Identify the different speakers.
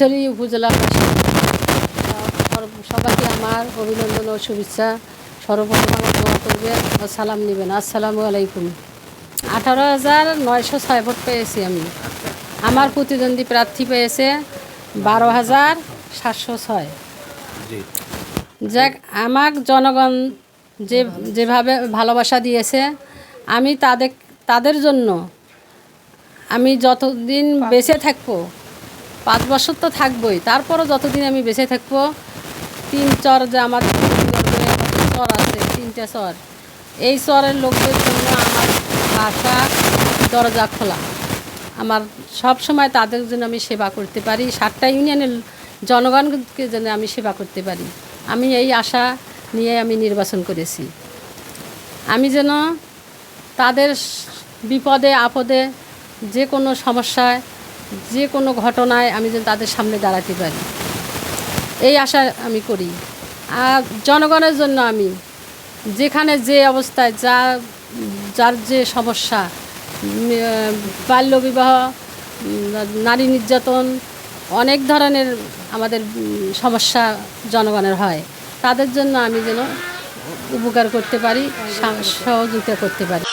Speaker 1: চলি উপজেলাবাসী সবাইকে আমার অভিনন্দন ও শুভেচ্ছা। সর্বপ্রথম আমার দোয়া করবেন ও সালাম নেবেন। আসসালামু আলাইকুম। আঠারো হাজার নয়শো ছয় ভোট পেয়েছি আমি। আমার প্রতিদ্বন্দ্বী প্রার্থী পেয়েছে বারো হাজার সাতশো ছয়। যাক আমার জনগণ যে যেভাবে ভালোবাসা দিয়েছে আমি তাদের তাদের জন্য আমি যতদিন বেঁচে থাকব পাঁচ বছর তো থাকবোই। তারপরও যতদিন আমি বেঁচে থাকব, তিন চর যে আমার চর আছে, তিনটে চর, এই চরের লোকদের জন্য আমার বাসা দরজা খোলা। আমার সব সময় তাদের জন্য আমি সেবা করতে পারি, সাতটা ইউনিয়নের জনগণকে যেন আমি সেবা করতে পারি। আমি এই আশা নিয়ে আমি নির্বাচন করেছি। আমি যেন তাদের বিপদে, আপদে যে কোনো সমস্যায় যে কোনো ঘটনায় আমি যেন তাদের সামনে দাঁড়াতে পারি। এই আশা আমি করি। আর জনগণের জন্য আমি যেখানে যে অবস্থায় যা, যার যে সমস্যা বাল্যবিবাহ নারী নির্যাতন, অনেক ধরনের আমাদের সমস্যা জনগণের হয়। তাদের জন্য আমি যেন উপকার করতে পারি সহযোগিতা করতে পারি।